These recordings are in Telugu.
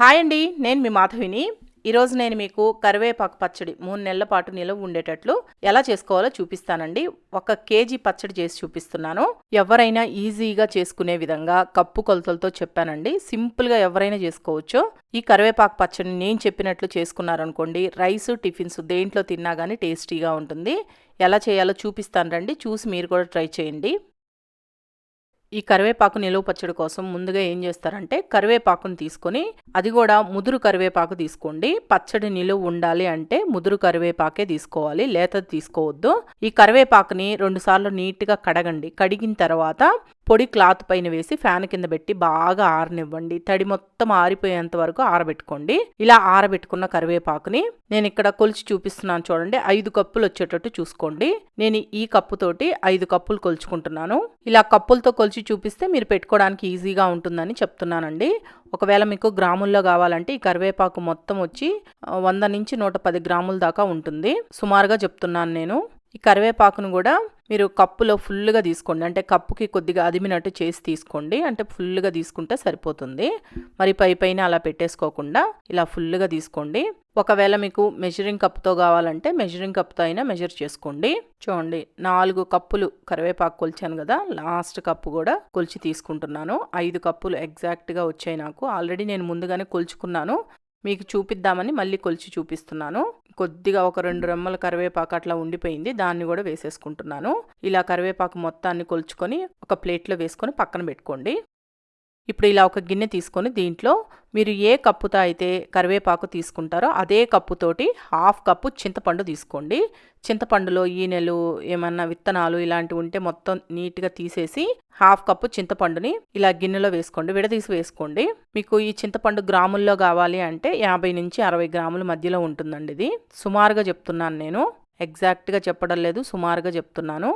హాయ్ అండి నేను మీ మాధవిని. ఈరోజు నేను మీకు కరివేపాకు పచ్చడి మూడు నెలల పాటు నిలవ ఉండేటట్లు ఎలా చేసుకోవాలో చూపిస్తానండి. ఒక కేజీ పచ్చడి చేసి చూపిస్తున్నాను. ఎవరైనా ఈజీగా చేసుకునే విధంగా కప్పు కొలతలతో చెప్పానండి. సింపుల్గా ఎవరైనా చేసుకోవచ్చు. ఈ కరివేపాకు పచ్చడిని నేను చెప్పినట్లు చేసుకున్నారనుకోండి రైస్ టిఫిన్స్ దేంట్లో తిన్నా కానీ టేస్టీగా ఉంటుంది. ఎలా చేయాలో చూపిస్తాను రండి. చూసి మీరు కూడా ట్రై చేయండి. ఈ కరివేపాకు నిలువ పచ్చడి కోసం ముందుగా ఏం చేస్తారంటే కరివేపాకును తీసుకొని అది కూడా ముదురు కరివేపాకు తీసుకోండి. పచ్చడి నిలువ ఉండాలి అంటే ముదురు కరివేపాకే తీసుకోవాలి లేత తీసుకోవద్దు. ఈ కరివేపాకుని రెండుసార్లు నీట్గా కడగండి. కడిగిన తర్వాత పొడి క్లాత్ పైన వేసి ఫ్యాన్ కింద పెట్టి బాగా ఆరనివ్వండి. తడి మొత్తం ఆరిపోయేంత వరకు ఆరబెట్టుకోండి. ఇలా ఆరబెట్టుకున్న కరివేపాకుని నేను ఇక్కడ కొలిచి చూపిస్తున్నాను చూడండి. ఐదు కప్పులు వచ్చేటట్టు చూసుకోండి. నేను ఈ కప్పుతోటి ఐదు కప్పులు కొలుచుకుంటున్నాను. ఇలా కప్పులతో కొలిచి చూపిస్తే మీరు పెట్టుకోవడానికి ఈజీగా ఉంటుందని చెప్తున్నానండి. ఒకవేళ మీకు గ్రాముల్లో కావాలంటే ఈ కరివేపాకు మొత్తం వచ్చి వంద నుంచి నూట పది గ్రాముల దాకా ఉంటుంది. సుమారుగా చెప్తున్నాను నేను. ఈ కరివేపాకును కూడా మీరు కప్పులో ఫుల్గా తీసుకోండి. అంటే కప్పుకి కొద్దిగా అదిమినట్టు చేసి తీసుకోండి. అంటే ఫుల్గా తీసుకుంటే సరిపోతుంది. మరి పై పైన అలా పెట్టేసుకోకుండా ఇలా ఫుల్గా తీసుకోండి. ఒకవేళ మీకు మెజరింగ్ కప్తో కావాలంటే మెజరింగ్ కప్తో అయినా మెజర్ చేసుకోండి. చూడండి నాలుగు కప్పులు కరివేపాకు కొలిచాను కదా లాస్ట్ కప్పు కూడా కొలిచి తీసుకుంటున్నాను. ఐదు కప్పులు ఎగ్జాక్ట్గా వచ్చాయి నాకు. ఆల్రెడీ నేను ముందుగానే కొలుచుకున్నాను. మీకు చూపిద్దామని మళ్ళీ కొలిచి చూపిస్తున్నాను. కొద్దిగా ఒక రెండు రెమ్మల కరివేపాకు అట్లా ఉండిపోయింది. దాన్ని కూడా వేసేసుకుంటున్నాను. ఇలా కరివేపాకు మొత్తాన్ని కొలుచుకొని ఒక ప్లేట్లో వేసుకొని పక్కన పెట్టుకోండి. ఇప్పుడు ఇలా ఒక గిన్నె తీసుకొని దీంట్లో మీరు ఏ కప్పుతో అయితే కరివేపాకు తీసుకుంటారో అదే కప్పుతోటి హాఫ్ కప్పు చింతపండు తీసుకోండి. చింతపండులో ఈనెలు ఏమన్నా విత్తనాలు ఇలాంటివి ఉంటే మొత్తం నీట్గా తీసేసి హాఫ్ కప్పు చింతపండుని ఇలా గిన్నెలో వేసుకోండి విడదీసి వేసుకోండి. మీకు ఈ చింతపండు గ్రాముల్లో కావాలి అంటే యాభై నుంచి అరవై గ్రాముల మధ్యలో ఉంటుందండి ఇది. సుమారుగా చెప్తున్నాను నేను. ఎగ్జాక్ట్గా చెప్పడం లేదు సుమారుగా చెప్తున్నాను.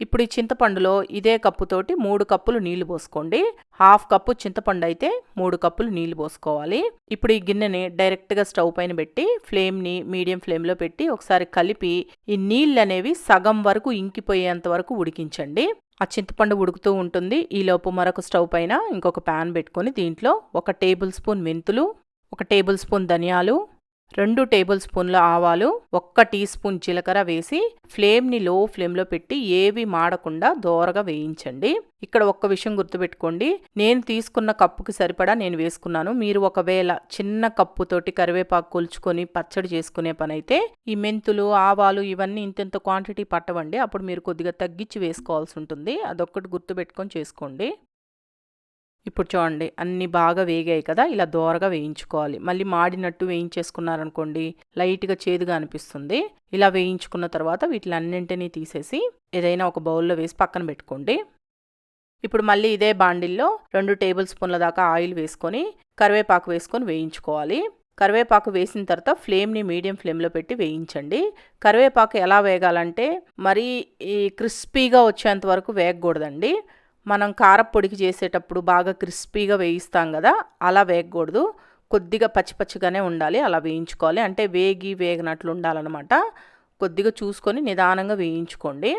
ఇప్పుడు ఈ చింతపండులో ఇదే కప్పుతోటి మూడు కప్పులు నీళ్ళు పోసుకోండి. హాఫ్ కప్పు చింతపండు అయితే మూడు కప్పులు నీళ్ళు పోసుకోవాలి. ఇప్పుడు ఈ గిన్నెని డైరెక్ట్గా స్టవ్ పైన పెట్టి ఫ్లేమ్ని మీడియం ఫ్లేమ్లో పెట్టి ఒకసారి కలిపి ఈ నీళ్ళు అనేవి సగం వరకు ఇంకిపోయేంత వరకు ఉడికించండి. ఆ చింతపండు ఉడుకుతూ ఉంటుంది. ఈలోపు మరొక స్టవ్ పైన ఇంకొక ప్యాన్ పెట్టుకొని దీంట్లో ఒక టేబుల్ స్పూన్ మెంతులు ఒక టేబుల్ స్పూన్ ధనియాలు రెండు టేబుల్ స్పూన్ల ఆవాలు ఒక్క టీ స్పూన్ జీలకర్ర వేసి ఫ్లేమ్ని లో ఫ్లేమ్లో పెట్టి ఏవి మాడకుండా దోరగా వేయించండి. ఇక్కడ ఒక్క విషయం గుర్తుపెట్టుకోండి. నేను తీసుకున్న కప్పుకి సరిపడా నేను వేసుకున్నాను. మీరు ఒకవేళ చిన్న కప్పుతోటి కరివేపాకు కొలుచుకొని పచ్చడి చేసుకునే పని అయితే ఈ మెంతులు ఆవాలు ఇవన్నీ ఇంతెంత క్వాంటిటీ పట్టవండి. అప్పుడు మీరు కొద్దిగా తగ్గించి వేసుకోవాల్సి ఉంటుంది. అదొక్కటి గుర్తుపెట్టుకొని చేసుకోండి. ఇప్పుడు చూడండి అన్నీ బాగా వేగాయి కదా ఇలా దోరగా వేయించుకోవాలి. మళ్ళీ మాడినట్టు వేయించేసుకున్నారనుకోండి లైట్గా చేదుగా అనిపిస్తుంది. ఇలా వేయించుకున్న తర్వాత వీటిలన్నింటినీ తీసేసి ఏదైనా ఒక బౌల్లో వేసి పక్కన పెట్టుకోండి. ఇప్పుడు మళ్ళీ ఇదే బాండిల్లో రెండు టేబుల్ స్పూన్ల దాకా ఆయిల్ వేసుకొని కరివేపాకు వేసుకొని వేయించుకోవాలి. కరివేపాకు వేసిన తర్వాత ఫ్లేమ్ని మీడియం ఫ్లేమ్లో పెట్టి వేయించండి. కరివేపాకు ఎలా వేగాలంటే మరీ ఈ క్రిస్పీగా వచ్చేంత వరకు వేగకూడదండి. మనం కారపొడికి చేసేటప్పుడు బాగా క్రిస్పీగా వేయిస్తాం కదా అలా వేయకూడదు. కొద్దిగా పచ్చి పచ్చిగానే ఉండాలి అలా వేయించుకోవాలి. అంటే వేగి వేగినట్లు ఉండాలన్నమాట. కొద్దిగా చూసుకొని నిదానంగా వేయించుకోండి.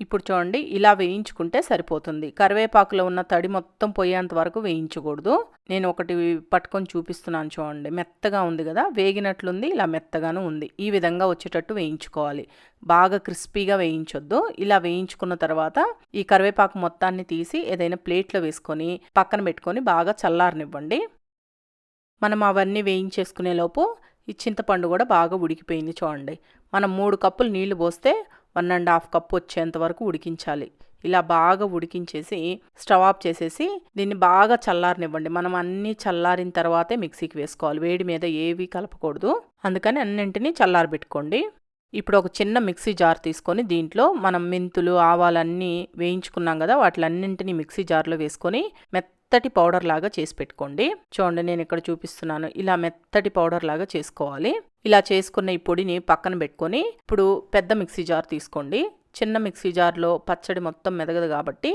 ఇప్పుడు చూడండి ఇలా వేయించుకుంటే సరిపోతుంది. కరివేపాకులో ఉన్న తడి మొత్తం పోయేంత వరకు వేయించకూడదు. నేను ఒకటి పట్టుకొని చూపిస్తున్నాను చూడండి. మెత్తగా ఉంది కదా వేగినట్లుంది ఇలా మెత్తగాను ఉంది. ఈ విధంగా వచ్చేటట్టు వేయించుకోవాలి. బాగా క్రిస్పీగా వేయించొద్దు. ఇలా వేయించుకున్న తర్వాత ఈ కరివేపాకు మొత్తాన్ని తీసి ఏదైనా ప్లేట్లో వేసుకొని పక్కన పెట్టుకొని బాగా చల్లారనివ్వండి. మనం అవన్నీ వేయించేసుకునే లోపు ఈ చింతపండు కూడా బాగా ఉడికిపోయింది చూడండి. మనం మూడు కప్పులు నీళ్ళు పోస్తే వన్ అండ్ హాఫ్ కప్ వచ్చేంత వరకు ఉడికించాలి. ఇలా బాగా ఉడికించేసి స్టవ్ ఆఫ్ చేసేసి దీన్ని బాగా చల్లారనివ్వండి. మనం అన్నీ చల్లారిన తర్వాతే మిక్సీకి వేసుకోవాలి. వేడి మీద ఏవి కలపకూడదు. అందుకని అన్నింటినీ చల్లారబెట్టుకోండి. ఇప్పుడు ఒక చిన్న మిక్సీ జార్ తీసుకొని దీంట్లో మనం మెంతులు ఆవాలన్నీ వేయించుకున్నాం కదా వాటిలన్నింటినీ మిక్సీ జార్లో వేసుకొని మెత్తటి పౌడర్ లాగా చేసి పెట్టుకోండి. చూడండి నేను ఇక్కడ చూపిస్తున్నాను. ఇలా మెత్తటి పౌడర్ లాగా చేసుకోవాలి. ఇలా చేసుకున్న ఈ పొడిని పక్కన పెట్టుకొని ఇప్పుడు పెద్ద మిక్సీ జార్ తీసుకోండి. చిన్న మిక్సీ జార్లో పచ్చడి మొత్తం మెదగదు కాబట్టి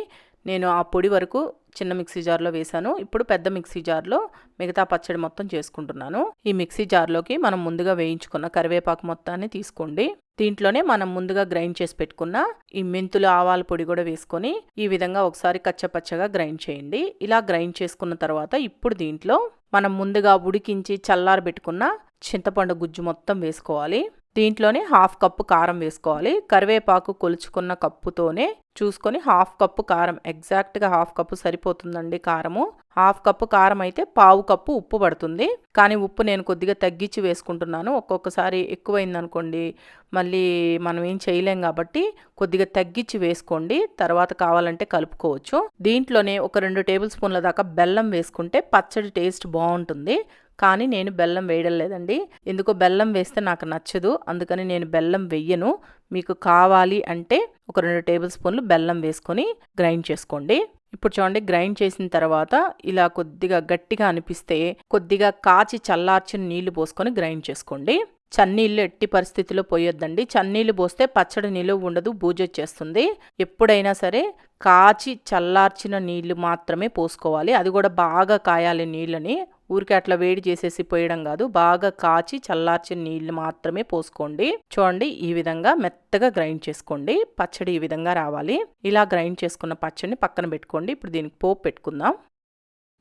నేను ఆ పొడి వరకు చిన్న మిక్సీ జార్లో వేశాను. ఇప్పుడు పెద్ద మిక్సీ జార్లో మిగతా పచ్చడి మొత్తం చేసుకుంటున్నాను. ఈ మిక్సీ జార్లోకి మనం ముందుగా వేయించుకున్న కరివేపాకు మొత్తాన్ని తీసుకోండి. దీంట్లోనే మనం ముందుగా గ్రైండ్ చేసి పెట్టుకున్న ఈ మెంతులు ఆవాల పొడి కూడా వేసుకొని ఈ విధంగా ఒకసారి కచ్చపచ్చగా గ్రైండ్ చేయండి. ఇలా గ్రైండ్ చేసుకున్న తర్వాత ఇప్పుడు దీంట్లో మనం ముందుగా ఉడికించి చల్లారబెట్టుకున్న చింతపండు గుజ్జు మొత్తం వేసుకోవాలి. దీంట్లోనే హాఫ్ కప్పు కారం వేసుకోవాలి. కరివేపాకు కొలుచుకున్న కప్పుతోనే చూసుకొని హాఫ్ కప్పు కారం ఎగ్జాక్ట్గా హాఫ్ కప్పు సరిపోతుందండి కారము. హాఫ్ కప్పు కారం అయితే పావు కప్పు ఉప్పు పడుతుంది. కానీ ఉప్పు నేను కొద్దిగా తగ్గించి వేసుకుంటున్నాను. ఒక్కొక్కసారి ఎక్కువైందనుకోండి మళ్ళీ మనం ఏం చేయలేం కాబట్టి కొద్దిగా తగ్గించి వేసుకోండి. తర్వాత కావాలంటే కలుపుకోవచ్చు. దీంట్లోనే ఒక రెండు టేబుల్ స్పూన్ల దాకా బెల్లం వేసుకుంటే పచ్చడి టేస్ట్ బాగుంటుంది. కానీ నేను బెల్లం వేయడం లేదండి. ఎందుకో బెల్లం వేస్తే నాకు నచ్చదు. అందుకని నేను బెల్లం వెయ్యను మీకు కావాలి అంటే ఒక రెండు టేబుల్ స్పూన్లు బెల్లం వేసుకొని గ్రైండ్ చేసుకోండి. ఇప్పుడు చూడండి గ్రైండ్ చేసిన తర్వాత ఇలా కొద్దిగా గట్టిగా అనిపిస్తే కొద్దిగా కాచి చల్లార్చిన నీళ్ళు పోసుకొని గ్రైండ్ చేసుకోండి. చన్నీళ్ళు ఎట్టి పరిస్థితిలో పోయొద్దండి. చన్నీళ్ళు పోస్తే పచ్చడి నిలువ ఉండదు బూజొచ్చేస్తుంది ఎప్పుడైనా సరే కాచి చల్లార్చిన నీళ్ళు మాత్రమే పోసుకోవాలి. అది కూడా బాగా కాయాలి నీళ్ళని. ఊరికే అట్లా వేడి చేసేసి పోయడం కాదు. బాగా కాచి చల్లార్చిన నీళ్ళు మాత్రమే పోసుకోండి. చూడండి ఈ విధంగా మెత్తగా గ్రైండ్ చేసుకోండి. పచ్చడి ఈ విధంగా రావాలి. ఇలా గ్రైండ్ చేసుకున్న పచ్చడిని పక్కన పెట్టుకోండి. ఇప్పుడు దీనికి పోపు పెట్టుకుందాం.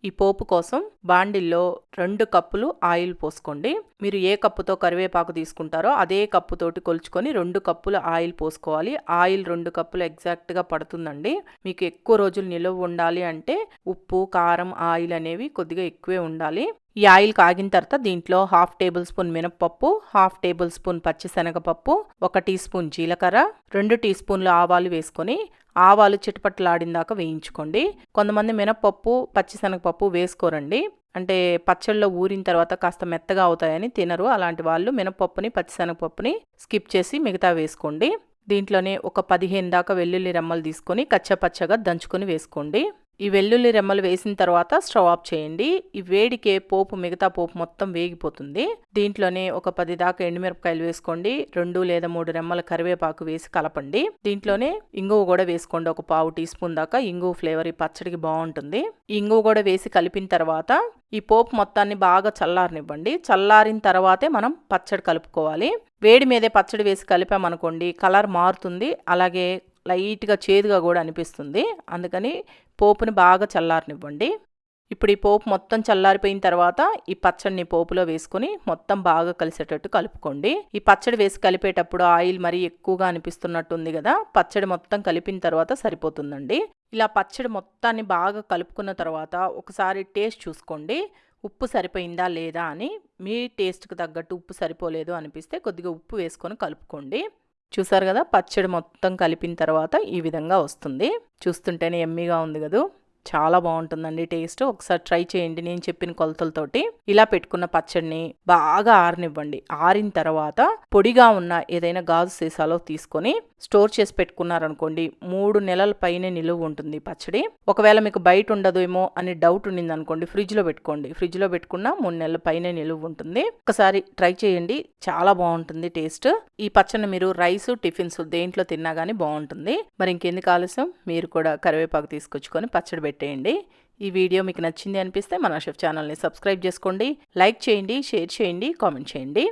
ఈ పోపు కోసం బాండిల్లో రెండు కప్పులు ఆయిల్ పోసుకోండి. మీరు ఏ కప్పుతో కరివేపాకు తీసుకుంటారో అదే కప్పుతోటి కొలుచుకొని రెండు కప్పులు ఆయిల్ పోసుకోవాలి. ఆయిల్ రెండు కప్పులు ఎగ్జాక్ట్గా పడుతుందండి. మీకు ఎక్కువ రోజులు నిలువ ఉండాలి అంటే ఉప్పు కారం ఆయిల్ అనేవి కొద్దిగా ఎక్కువే ఉండాలి. ఈ ఆయిల్ కాగిన తర్వాత దీంట్లో హాఫ్ టేబుల్ స్పూన్ మినప్పప్పు హాఫ్ టేబుల్ స్పూన్ పచ్చిశనగపప్పు ఒక టీ స్పూన్ జీలకర్ర రెండు టీ స్పూన్లు ఆవాలు వేసుకొని ఆవాలు చిటపట్లాడిందాక వేయించుకోండి. కొంతమంది మినపప్పు పచ్చిశనగపప్పు వేసుకోరండి. అంటే పచ్చళ్ళలో ఊరిన తర్వాత కాస్త మెత్తగా అవుతాయని తినరు. అలాంటి వాళ్ళు మినపప్పుని పచ్చిశనగపప్పుని స్కిప్ చేసి మిగతా వేసుకోండి. దీంట్లోనే ఒక పదిహేను దాకా వెల్లుల్లి రెమ్మలు తీసుకొని కచ్చపచ్చగా దంచుకొని వేసుకోండి. ఈ వెల్లుల్లి రెమ్మలు వేసిన తర్వాత స్టవ్ ఆఫ్ చేయండి. ఈ వేడికే పోపు మిగతా పోపు మొత్తం వేగిపోతుంది. దీంట్లోనే ఒక పది దాకా ఎండుమిరపకాయలు వేసుకోండి. రెండు లేదా మూడు రెమ్మల కరివేపాకు వేసి కలపండి. దీంట్లోనే ఇంగువ కూడా వేసుకోండి. ఒక పావు టీ స్పూన్ దాకా ఇంగువ ఫ్లేవర్ ఈ పచ్చడికి బాగుంటుంది. ఇంగువ కూడా వేసి కలిపిన తర్వాత ఈ పోపు మొత్తాన్ని బాగా చల్లారనివ్వండి. చల్లారిన తర్వాతే మనం పచ్చడి కలుపుకోవాలి. వేడి మీదే పచ్చడి వేసి కలిపామనుకోండి కలర్ మారుతుంది. అలాగే లైట్గా చేదుగా కూడా అనిపిస్తుంది. అందుకని పోపుని బాగా చల్లారనివ్వండి. ఇప్పుడు ఈ పోపు మొత్తం చల్లారిపోయిన తర్వాత ఈ పచ్చడిని పోపులో వేసుకొని మొత్తం బాగా కలిసేటట్టు కలుపుకోండి. ఈ పచ్చడి వేసి కలిపేటప్పుడు ఆయిల్ మరీ ఎక్కువగా అనిపిస్తున్నట్టుంది కదా పచ్చడి మొత్తం కలిపిన తర్వాత సరిపోతుందండి. ఇలా పచ్చడి మొత్తాన్ని బాగా కలుపుకున్న తర్వాత ఒకసారి టేస్ట్ చూసుకోండి. ఉప్పు సరిపోయిందా లేదా అని మీ టేస్ట్కి తగ్గట్టు ఉప్పు సరిపోలేదు అనిపిస్తే కొద్దిగా ఉప్పు వేసుకొని కలుపుకోండి. చూసారు కదా? పచ్చడి మొత్తం కలిపిన తర్వాత ఈ విధంగా వస్తుంది. చూస్తుంటేనే ఎమ్మీగా ఉంది కదా? చాలా బాగుంటుందండి టేస్ట్. ఒకసారి ట్రై చేయండి నేను చెప్పిన కొలతలతోటి. ఇలా పెట్టుకున్న పచ్చడిని బాగా ఆరనివ్వండి. ఆరిన తర్వాత పొడిగా ఉన్న ఏదైనా గాజు సీసాలో తీసుకొని స్టోర్ చేసి పెట్టుకున్నారనుకోండి మూడు నెలల పైనే నిలువ ఉంటుంది పచ్చడి. ఒకవేళ మీకు బయట ఉండదేమో అని డౌట్ ఉండింది అనుకోండి ఫ్రిడ్జ్లో పెట్టుకోండి. ఫ్రిడ్జ్లో పెట్టుకున్న మూడు నెలల పైనే నిలువ ఉంటుంది. ఒకసారి ట్రై చేయండి చాలా బాగుంటుంది టేస్ట్. ఈ పచ్చడిని మీరు రైస్ టిఫిన్స్ దేంట్లో తిన్నా కానీ బాగుంటుంది. మరి ఇంకెందుకు ఆలస్యం? మీరు కూడా కరివేపాకు తీసుకొచ్చుకొని పచ్చడి పెట్టి పెట్టేయండి. ఈ వీడియో మీకు నచ్చింది అనిపిస్తే మన షెఫ్ ఛానల్ని సబ్స్క్రైబ్ చేసుకోండి. లైక్ చేయండి షేర్ చేయండి కామెంట్ చేయండి.